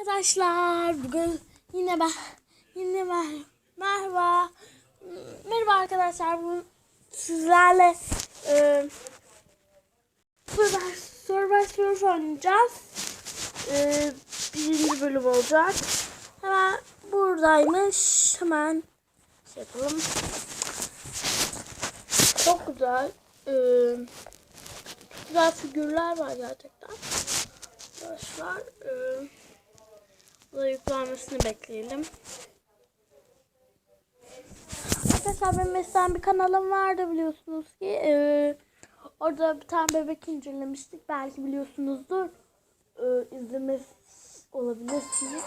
Arkadaşlar bugün yine ben yine ben merhaba. Merhaba arkadaşlar bu sizlerle e, Survivor Survivor oynayacağız. E, birinci bölüm olacak. Hemen buradaymış hemen şey yapalım. Çok güzel e, güzel figürler var gerçekten. Arkadaşlar e, Burada yüklenmesini bekleyelim. Arkadaşlar benim mesela bir kanalım vardı biliyorsunuz ki. Ee, orada bir tane bebek incelemiştik. Belki biliyorsunuzdur. Ee, izlemez olabilirsiniz.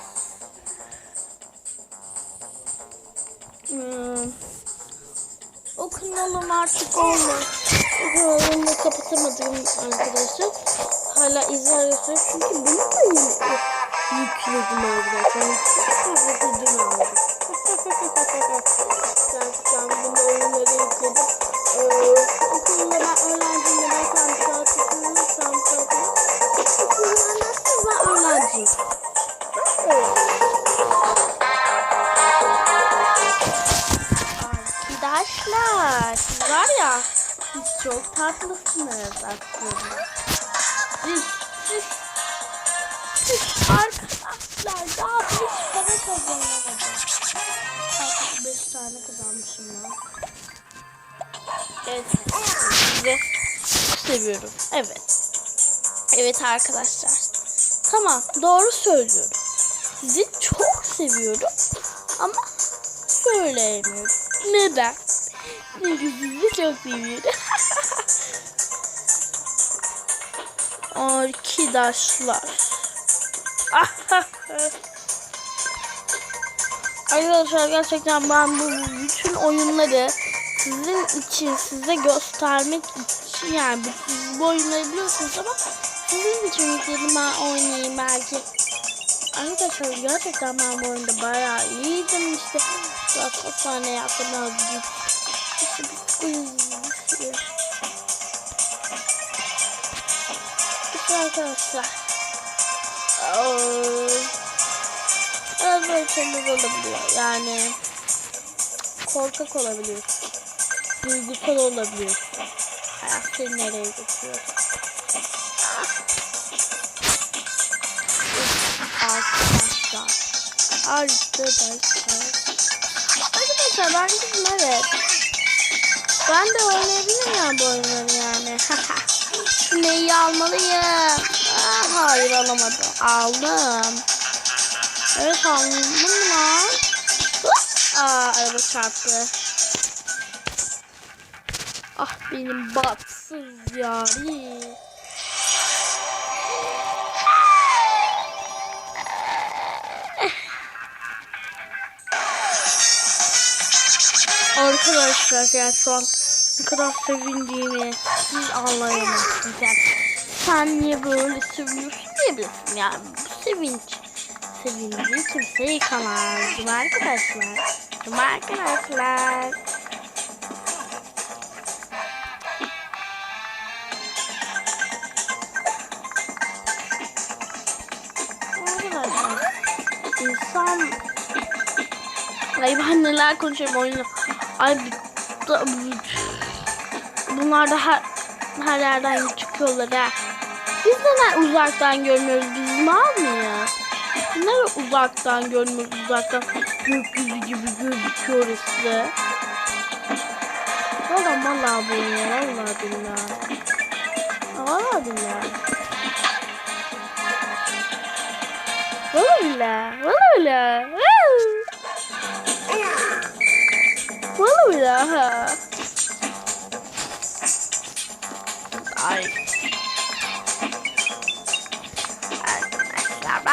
Hmm. O kanalım artık olmaz. O kanalımı kapatamadım arkadaşlar. Hala izliyorsunuz çünkü benim de yükledim arkadaşlar. Yükledim aldım. Gerçekten bunu oyunları yükledim. Ee, okulda ben öğrenciyim. Ben okuyorum. Tam saat okuyorum. Okulda ben öğrenciyim. Arkadaşlar siz var ya siz çok tatlısınız aslında. Siz, siz arkadaşlar daha beş para kazanamadım. Artık beş tane kazanmışım ya. Evet sizi seviyorum. Evet. Evet arkadaşlar. Tamam doğru söylüyorum. Sizi çok seviyorum ama söyleyemiyorum. Neden? Çünkü sizi çok seviyorum. Arkadaşlar. Arkadaşlar gerçekten ben bu bütün oyunları sizin için size göstermek için yani siz bu oyunları biliyorsunuz ama sizin için yükledim ben oynayayım belki. Arkadaşlar gerçekten ben bu oyunda bayağı iyiydim işte. Zaten sahne yaptım. İşte bir arkadaşlar. Böyle şeyler olabiliyor. Yani korkak olabiliyorsun. Duygusal olabiliyorsun. Hayat seni nereye götürüyor? Arkadaşlar. Arkadaşlar. Arkadaşlar ben kızım evet. Ben de oynayabilirim ya bu oyunları yani. Neyi almalıyım? Aa, hayır alamadım. Aldım. Evet aldım lan. Aa araba çarptı. Ah benim batsız yari. Arkadaşlar yani şu an ne kadar sevindiğimi siz anlayamazsınız. Yani sen niye böyle seviyorsun diyebilirsin yani bu sevinç. Sevinci kimse yıkamaz. Değil arkadaşlar? Değil? Arkadaşlar insan Ay ben neler konuşuyorum oyunu. Ay da, bunlar da her, her yerden çıkıyorlar ha. Biz neden uzaktan görmüyoruz? Biz mal mıyız? Neden uzaktan görmüyoruz? Uzaktan gökyüzü gibi gözüküyor işte. Valla valla bu ya. Valla billahi. Valla billahi. Valla billahi. Valla billahi. Valla billahi.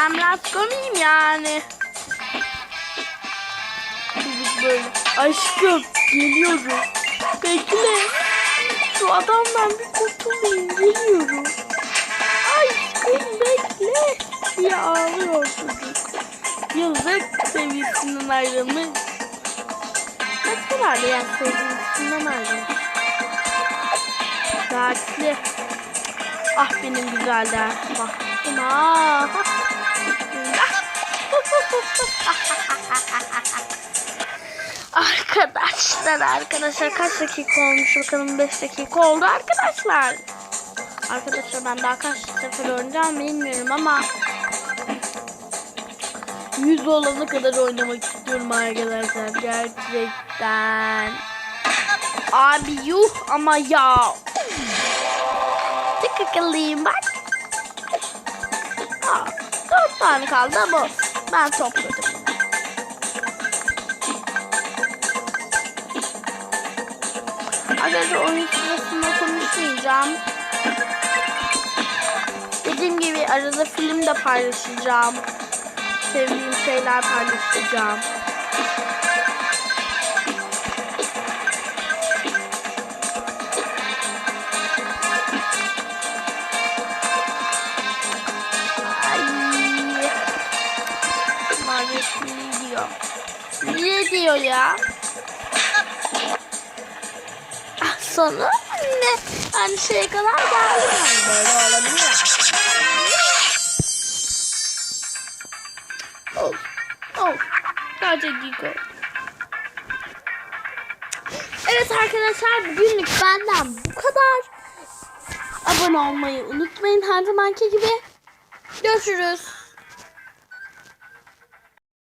Ben biraz komiyim yani. Çocuk böyle. Aşkım geliyorum. Bekle. Şu adamdan bir kurtulayım geliyorum. Aşkım bekle. diye ağlıyor çocuk. Yazık sevgisinden ayrılmış. Ne kadar ya sevgisinden ayrılmış. Dertli. Ah benim güzeller. Baktım ah. arkadaşlar arkadaşlar kaç dakika olmuş bakalım 5 dakika oldu arkadaşlar. Arkadaşlar ben daha kaç sefer oynayacağım bilmiyorum ama 100 olana kadar oynamak istiyorum arkadaşlar gerçekten. Abi yuh ama ya. Tık akıllıyım bak tane kaldı ama ben topladım. Arkadaşlar oyun sırasında konuşmayacağım. Dediğim gibi arada film de paylaşacağım. Sevdiğim şeyler paylaşacağım. Diyor? Ne diyor ya? Ah, Sonra ne? Hani şeye kadar geldim. Böyle olabilir. Oh. Oh. Kaç dakika? Evet arkadaşlar bugünlük benden bu kadar. Abone olmayı unutmayın her zamanki gibi. Görüşürüz.